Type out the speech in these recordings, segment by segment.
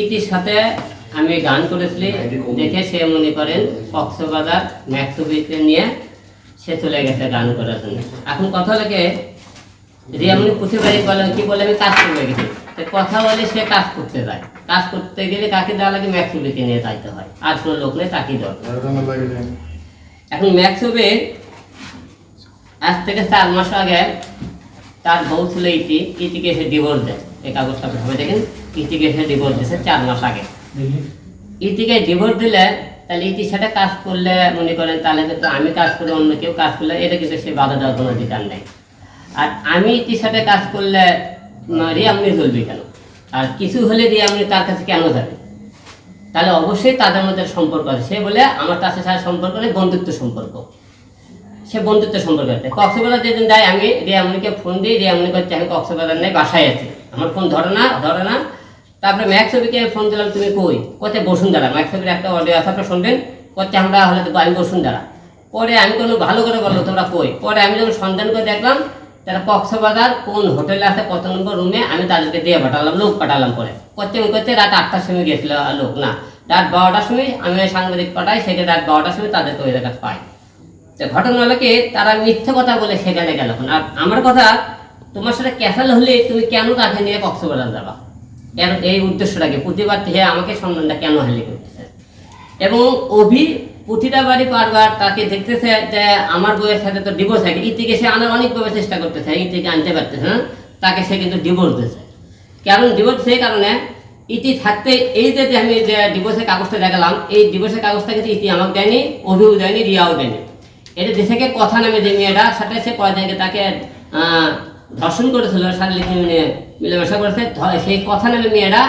ইতির সাথে আমি গান করেছিলি দেখে সে মনে করেন কক্সবাজার ম্যাক্সুবিকে নিয়ে সে চলে গেছে গান করার জন্য। এখন কথা লাগে রিয়ামনি পুঁথি বাড়ি বলে কি বলে আমি কাজ করতে গেছি। তো কথা বলে সে কাজ করতে যায়। কাজ করতে গেলে কাকে দেওয়া লাগে? ম্যাক্সুবিকে নিয়ে যাইতে হয়। আর কোনো লোক নেই তাকে দেওয়া এখন ম্যাক্সুবে আজ থেকে চার মাস আগে তার বউ ছিল ইতি ইতিকে এসে ডিভোর্স দেয়। এই কাগজটা ভাবে দেখেন ইতিকে ডিভোর্স দিয়েছে চার মাস আগে। ইতিকে ডিভোর্স দিলে, তাহলে ইতির সাথে কাজ করলে, মনে করেন তাহলে কিন্তু আমি কাজ করে অন্য কেউ কাজ করলে, এটা কিন্তু সে বাধা দেওয়ার কোনো অধিকার নেই। আর আমি ইতির সাথে কাজ করলে রিয়ামনি চলবে কেন আর কিছু হলে রিয়ামনি তার কাছে কেন যাবে? তাহলে অবশ্যই তাদের মধ্যে সম্পর্ক আছে। সে বলে, আমার কাছে সাথে সম্পর্ক নেই, বন্ধুত্ব সম্পর্ক। সে বন্ধুত্ব সম্পর্ক আছে কক্সবাজার যেদিন যায়, আমি রিয়ামনিকে ফোন দিই, রিয়ামনি করছে আমি কক্সবাজার নেই, বাসায় আছি। আমার ফোন ধরে না ধরে না। তারপরে ম্যাক্সবিকে আমি ফোন দিলাম, তুমি কই? কোথায় বসুন্ধরা। ম্যাক্সবির একটা অডিও আছে, আপনারা শুনবেন। কোথায় আমরা হলে আমি বসুন্ধরা। পরে আমি কোনো ভালো করে বলল, তোমরা কই? পরে আমি যখন সন্ধান করে দেখলাম, তারা কক্সবাজার কোন হোটেলে আছে কত নম্বর রুমে আমি তাদেরকে দিয়ে পাঠালাম, লোক পাঠালাম পরে। করতে করতে রাত আটটার সময় গেছিল লোক, না। রাত বারোটার সময় আমি সাংবাদিক পাঠাই সেখানে রাত বারোটার সময় তাদেরকে ওই জায়গায় পাই ঘটনা তারা মিথ্যে কথা বলে সেখানে গেল আর আমার কথা, তোমার সাথে ক্যাসাল হলে তুমি কেন তাকে নিয়ে কক্সবাজার যাবা? কেন এই উদ্দেশ্যটাকে? প্রতিবার থেকে আমাকে সন্ধানটা কেন হালি করতেছে? এবং অভি প্রতিটা বাড়ি বারবার তাকে দেখতেছে যে আমার বউয়ের সাথে তো ডিভোর্স হয় ইতিকে সে আনার অনেকভাবে চেষ্টা করতেছে ইতিকে আনতে পারতেছে না তাকে সে কিন্তু ডিভোর্স দিয়েছে। কারণ ডিভোর্স সেই কারণে ইতি থাকতে এই যে আমি যে ডিভোর্সের কাগজটা দেখালাম, এই ডিভোর্সের কাগজটা কিন্তু ইতি আমাকে দেয়নি, অভিও দেয়নি, রিয়াও দেয়নি। এটা দেশে কথা নামে যে মেয়েটা, সাথে সে আগে তাকে ধর্ষণ করেছিল শারীরিক মিলেমিশা করেছে। সেই কথা নামে মেয়েরা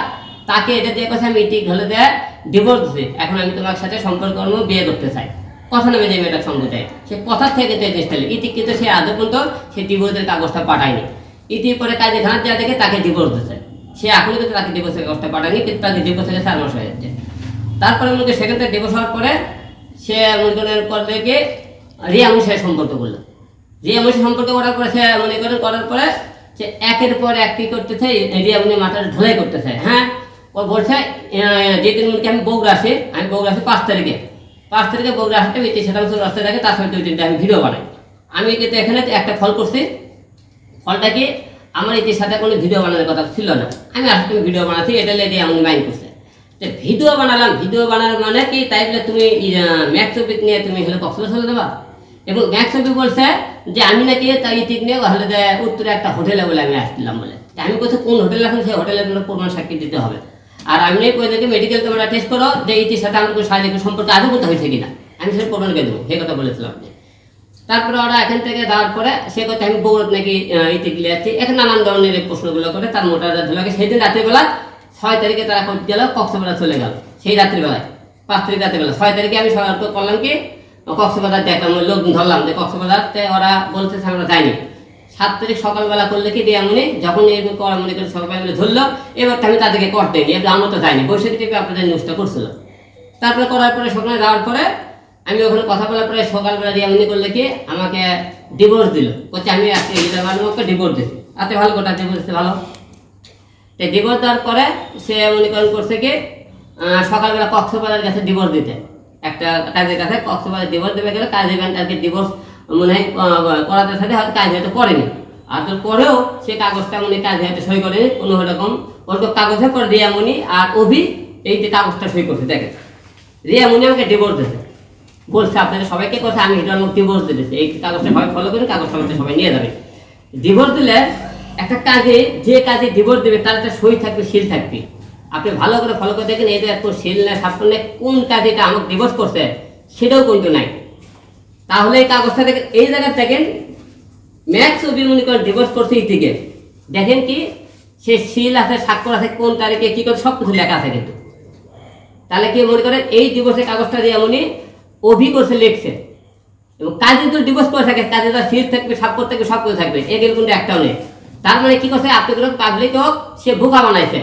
তাকে এটা দিয়ে কথা আমি ইতি ধরে দেয় ডিভোর্স দিতে। এখন আমি তোমার সাথে সম্পর্ক বিয়ে করতে চাই। কথা নামে যে মেয়েটা সঙ্গ দেয়। সে কথার থেকে তো এই জিনিসটা নেই। ইতি কিন্তু সে আদৌ পর্যন্ত সে ডিভোর্সের কাগজটা পাঠায়নি। ইতি পরে কাজে ঘাট দেওয়া দেখে তাকে ডিভোর্স দিচ্ছে সে এখনও কিন্তু তাকে ডিভোর্সের কাগজটা পাঠায়নি, কিন্তু তাকে ডিভোর্স থেকে চার মাস হয়ে যাচ্ছে তারপরে করি সেখান থেকে ডিভোর্স হওয়ার পরে সে মনে করেন পর থেকে রিয়া আমার সাথে সম্পর্ক করল রিয়া আমার সাথে সম্পর্ক করার পরে সে মনে করেন করার পরে সে একের পর এক কি করতেছে রিয়া মনে মাথাটা ঢোলাই করতেছে। হ্যাঁ? ও বলছে যেদিন মনে আমি বগুড়া আসি, আমি বগুড়া আসি পাঁচ তারিখে। পাঁচ তারিখে বগুড়া আসতে বেঁচে শতাংশ রাস্তায় থাকে, তার সাথে দুই আমি ভিডিও বানাই। আমি কিন্তু এখানে একটা ফল করছি। ফলটা কি? আমার এটির সাথে কোনো ভিডিও বানানোর কথা ছিল না। আমি আসলে ভিডিও বানাচ্ছি, এটা লেগে আমি মাইন্ড করছে। তো ভিডিও বানালাম ভিডিও বানানোর মানে কি? তাই বলে তুমি ম্যাক্সোপিক নিয়ে তুমি হলে কক্সবাজার চলে দেবা এবং ম্যাক্সোপি বলছে যে আমি নাকি তাই ইতিক নিয়ে হলে যে উত্তরে একটা হোটেলে বলে আমি আসছিলাম বলে। আমি কোথাও কোন হোটেল এখন সেই হোটেলের প্রমাণ সাক্ষী দিতে হবে? আর আমি কই দেখি মেডিকেল তোমরা টেস্ট করো, যে ইতির সাথে আমার কোনো শারীরিক সম্পর্ক আদৌ করতে হয়েছে কিনা। আমি সেটা প্রমাণ করে দেবো, সেই কথা বলেছিলাম তারপরে ওরা এখান থেকে যাওয়ার পরে সে কথা আমি বৌরত নাকি ইতি গিয়ে যাচ্ছি এখানে নানান ধরনের প্রশ্নগুলো করে তার মোটা ধুলাকে সেদিন রাত্রিবেলা ছয় তারিখে তারা গেল, কক্সবাজার চলে গেল। সেই রাত্রিবেলায়, পাঁচ তারিখ রাত্রিবেলা। ছয় তারিখে আমি সকাল করলাম কি কক্সবাজার দেখলাম ওই লোক ধরলাম যে কক্সবাজারতে ওরা বলতেছে আমরা যাইনি সাত তারিখ সকালবেলা করলে কি দিয়ে আমি যখন এই করা মনে করে সবাই মিলে ধরলো, এবার আমি তাদেরকে করতে দিই এবার আমরা তো যাইনি। বৈশাখী টিপে আপনাদের নিউজটা করছিল তারপরে করার পরে সকালে যাওয়ার পরে আমি ওখানে কথা বলার পরে সকালবেলা দিয়ে এমনি করলে কি আমাকে ডিভোর্স দিল। বলছে, আমি আজকে ভালো আমাকে ডিভোর্স দিছি। আতে ভালো কথা ডিভোর্স ভালো। তো ডিভোর্স দেওয়ার পরে সে মনে করেন করছে কি সকালবেলা কক্সবাজার গেছে ডিভোর্স দিতে। একটা কাজের কাছে কক্সবাজার ডিভোর্স দেবে গেলে কাজে ব্যাংকারকে ডিভোর্স মনে হয় করাতে সাথে হয়তো কাজ হয়তো করেনি। আর তোর পরেও সে কাগজটা মনে কাজ হয়তো সই করেনি, কোনো রকম। ওর তো কাগজে করে রিয়ামণি আর অভি, এই যে কাগজটা সই করছে, দেখেন। রিয়ামণি আমাকে ডিভোর্স দিয়েছে। বলছে, আপনাদের সবাইকে কথা আমি এটার মুখ ডিভোর্স দিতেছি এই কাগজটা সবাই ফলো করে কাগজটা আমাদের সবাই নিয়ে যাবে। ডিভোর্স দিলে একটা কাজে, যে কাজে ডিভোর্স দেবে, তার একটা সই থাকবে সিল থাকবে। আপনি ভালো করে ফলো করে দেখেন এটা এত সিল না সাপ্তাহ নেই, কোনটা যেটা আমাকে ডিভোর্স করছে, সেটাও কিন্তু নাই। তাহলে এই কাগজটা দেখেন, এই জায়গায় দেখেন ম্যাক্স অবি মনে করেন ডিভোর্স করছে ইতিকে দেখেন কি, সে সিল আছে, স্বাক্ষর আছে, কোন তারিখে কি করে সব কিছু লেখা আছে কিন্তু। তাহলে কি মনে করেন, এই ডিভোর্সের কাগজটা দিয়ে উনি অভি করছে, লিখছে। এবং কাজে যদি ডিভোর্স করে থাকে, কাজে তার সিল থাকবে, স্বাক্ষর থাকবে সব কিছু থাকবে এগুলো কিন্তু একটাও নেই। তার মানে কি করছে, আপনি কোনো পাবলিক হোক, সে বোকা বানাইছে।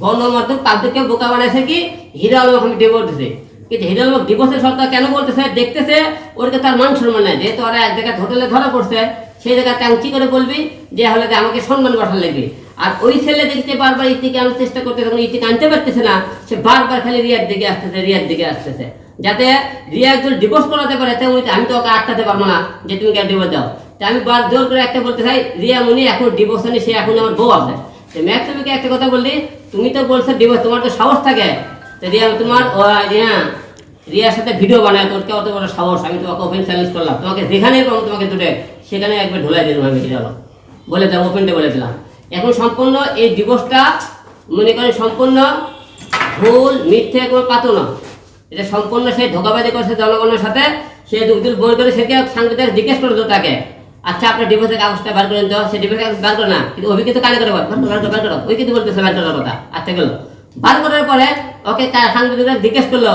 গণমাধ্যম পাবলিককে বোকা বানাইছে কি? হিরো আলম আমি ডিভোর্স দিছে। কিন্তু হিরো ডিভোর্সের সরকার কেন বলতেছে? দেখতেছে, ওরকে তার মান সম্মান নেই। যেহেতু ওরা এক জায়গায় হোটেলে ধরা পড়ছে, সেই জায়গায় ট্যাংচি করে বলবি? যে হলে আমাকে সম্মান বসার লাগবে। আর ওই ছেলে দেখতে বারবার ইতিকে আনার চেষ্টা করতে তখন ইতিকে আনতে পারতেছে না। সে বারবার খালি রিয়ার দিকে আসতেছে, রিয়ার দিকে আসতেছে। যাতে রিয়া একজন ডিভোর্স করাতে পারে তেমন আমি তো ওকে আটকাতে পারব না, যে তুমি কেন ডিভোর্স দাও? তা আমি বার জোর করে একটা বলতে চাই, রিয়া মুনি এখন ডিভোর্স আনি সে এখন আমার বউ আছে। তো ম্যাক্সিমিকে একটা কথা বললি, তুমি তো বলছো ডিভোর্স তোমার তো সাহস থাকে। রিয়া তোমার রিয়া রিয়ার সাথে ভিডিও বানায় তোর কে অত বড় সাহস? আমি তোমাকে ওপেন চ্যালেঞ্জ করলাম। তোমাকে যেখানেই পাবো তোমাকে দুটো সেখানে একবার ঢোলাই দিলাম আমি ভিডিও বলে দিলাম ওপেনটা বলে দিলাম। এখন সম্পূর্ণ এই ডিভোর্সটা মনে করেন সম্পূর্ণ ভুল, মিথ্যে কোনো পাতো না। এটা সম্পূর্ণ সে ধোকাবাজি করছে জনগণের সাথে। সে দুধুল বই করে সেকে সাংবাদিক জিজ্ঞেস করল তাকে? আচ্ছা আপনার ডিভোর্সের কাগজটা বার করেন তো সে ডিভোর্সের কাগজ বার করে না, কিন্তু অভিজ্ঞতা কানে করে বার করো বার করো বার করো, ওই কিন্তু বলতেছে বার করার কথা আচ্ছা গেল। বার করার পরে, ওকে তার সাংবাদিকরা জিজ্ঞেস করল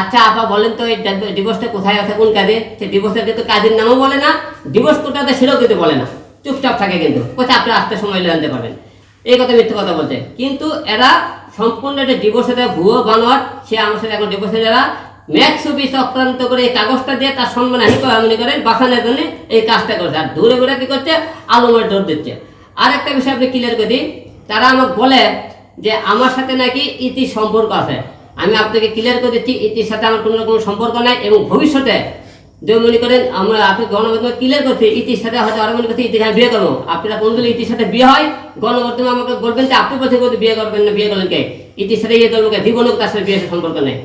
আচ্ছা আপা বলেন তো, এই ডিভোর্সটা কোথায় আছে, কোন কাজে? সে ডিভোর্সের কিন্তু কাজের নামও বলে না ডিভোর্স কোটাতে সেটাও কিন্তু বলে না, চুপচাপ থাকে কিন্তু, কোথায় আপনি আসতে সময় জানতে পারবেন। এই কথা মিথ্যে কথা বলছে। কিন্তু এরা সম্পূর্ণ একটা ডিভোর্সের ভুয়ো বানোয়ার সে আমার সাথে এখন ডিভোর্সের এরা ম্যাক্স অফিস চক্রান্ত করে এই কাগজটা দিয়ে তার সম্মান হানি করে মনে করেন বাঁচানোর জন্য এই কাজটা করছে। আর দূরে ঘুরে কি করছে? আলমের ডোর দিচ্ছে। আর একটা বিষয় আপনি ক্লিয়ার করে দিই। তারা আমাকে বলে যে আমার সাথে নাকি ইতি সম্পর্ক আছে। আমি আপনাকে ক্লিয়ার করে দিচ্ছি, ইতির সাথে আমার কোনো রকম সম্পর্ক নাই এবং ভবিষ্যতে যে মনে করেন আমরা আপনি গণমাধ্যমে ক্লিয়ার করছি, ইতির সাথে হয়তো আরও মনে করছি ইতির বিয়ে করব। আপনারা কোন দিলে ইতির সাথে বিয়ে হয়, গণমাধ্যমে আমাকে বলবেন যে আপনি বলছে বিয়ে করবেন না, বিয়ে করলেন কে? ইতির সাথে ইয়ে করব কে? জীবনও তার সাথে বিয়ে সম্পর্ক নেই।